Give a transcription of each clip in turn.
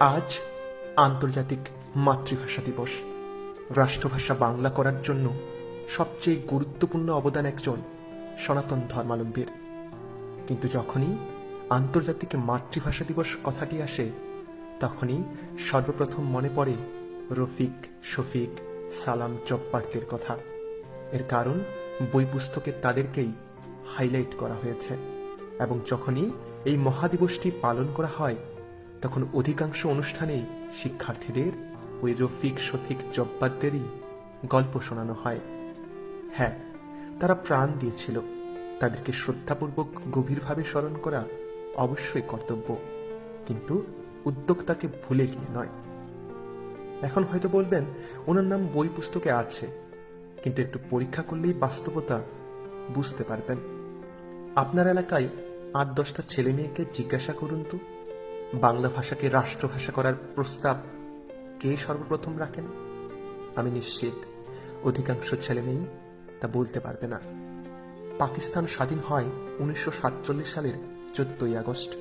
আজ আন্তর্জাতিক মাতৃভাষা দিবস। রাষ্ট্রভাষা বাংলা করার জন্য সবচেয়ে গুরুত্বপূর্ণ অবদান একজন সনাতন ধর্মাবলম্বীর কিন্তু যখনই আন্তর্জাতিক মাতৃভাষা দিবস কথাটি আসে, তখনই সর্বপ্রথম মনে পড়ে রফিক শফিক সালাম জব্বারদের কথা। এর কারণ বই পুস্তকে তাদেরকেই হাইলাইট করা হয়েছে। এবং যখনই এই মহাদিবসটি পালন করা হয় তখন অধিকাংশ অনুষ্ঠানেই শিক্ষার্থীদের ওই রফিক শফিক জব্বারদেরই গল্প শোনানো হয়। হ্যাঁ তারা প্রাণ দিয়েছিল। তাদেরকে শ্রদ্ধাপূর্বক গভীরভাবে স্মরণ করা অবশ্যই কর্তব্য। কিন্তু উদ্যোক্তাকে ভুলে গিয়ে নয়। এখন হয়তো বলবেন, ওনার নাম বই পুস্তকে আছে। কিন্তু একটু পরীক্ষা করলেই বাস্তবতা বুঝতে পারবেন। আপনার এলাকায় আট দশটা ছেলে মেয়েকে জিজ্ঞাসা করুন তো। বাংলা ভাষাকে রাষ্ট্রভাষা করার প্রস্তাব কে সর্বপ্রথম রাখেন? আমি নিশ্চিত অধিকাংশ ছেলে মেয়েই তা বলতে পারবে না। পাকিস্তান স্বাধীন হয় উনিশশো সাতচল্লিশ সালের চোদ্দই আগস্ট।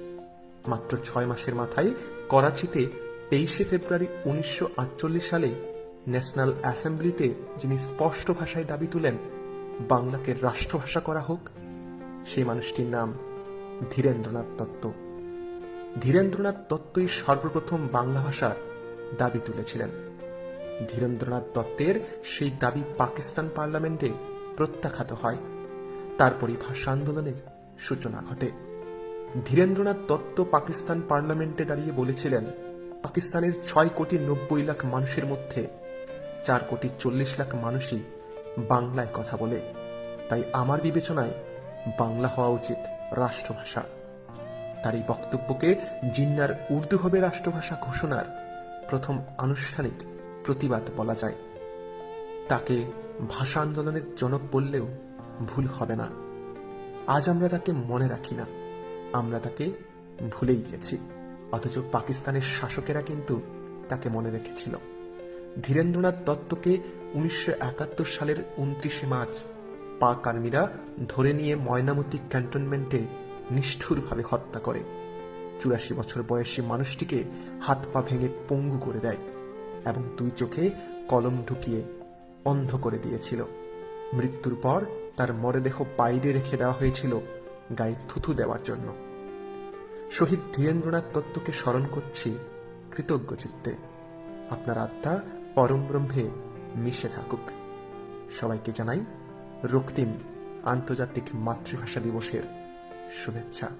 মাত্র ছয় মাসের মাথায় করাচিতে তেইশে ফেব্রুয়ারি উনিশশো আটচল্লিশ সালে ন্যাশনাল অ্যাসেম্বলিতে যিনি স্পষ্ট ভাষায় দাবি তুলেন, বাংলাকে রাষ্ট্রভাষা করা হোক সেই মানুষটির নাম ধীরেন্দ্রনাথ দত্ত। ধীরেন্দ্রনাথ দত্তই সর্বপ্রথম বাংলা ভাষার দাবি তুলেছিলেন। ধীরেন্দ্রনাথ দত্তের সেই দাবি পাকিস্তান পার্লামেন্টে প্রত্যাখ্যাত হয়। তারপরই ভাষা আন্দোলনের সূচনা ঘটে। ধীরেন্দ্রনাথ দত্ত পাকিস্তান পার্লামেন্টে দাঁড়িয়ে বলেছিলেন, পাকিস্তানের ছয় কোটি নব্বই লাখ মানুষের মধ্যে চার কোটি চল্লিশ লাখ মানুষই বাংলায় কথা বলে। তাই আমার বিবেচনায় বাংলা হওয়া উচিত রাষ্ট্রভাষা। তার এই বক্তব্যকে জিন্নার উর্দু হবে রাষ্ট্রভাষা ঘোষণার প্রথম আনুষ্ঠানিক প্রতিবাদ বলা যায়। তাকে ভাষা আন্দোলনের জনক বললেও ভুল হবে না। আজ আমরা তাকে মনে রাখি না। আমরা তাকে ভুলেই গেছি। অথচ পাকিস্তানের শাসকেরা কিন্তু তাকে মনে রেখেছিল। ধীরেন্দ্রনাথ দত্তকে উনিশশো একাত্তর সালের উনত্রিশে মার্চ পাক আর্মিরা ধরে নিয়ে ময়নামতি ক্যান্টনমেন্টে নিষ্ঠুরভাবে হত্যা করে। চুরাশি বছর বয়সী মানুষটিকে হাত পা ভেঙে পঙ্গু করে দেয় এবং দুই চোখে কলম ঢুকিয়ে অন্ধ করে দিয়েছিল। মৃত্যুর পর তার মরদেহ বাইরে রেখে দেওয়া হয়েছিল গায়ে থুথু দেওয়ার জন্য। শহীদ ধীরেন্দ্রনাথ দত্তকে স্মরণ করছি কৃতজ্ঞ চিত্তে আপনার আত্মা পরম ব্রহ্মে মিশে থাকুক। সবাইকে জানাই রক্তিম আন্তর্জাতিক মাতৃভাষা দিবসের 顺便下。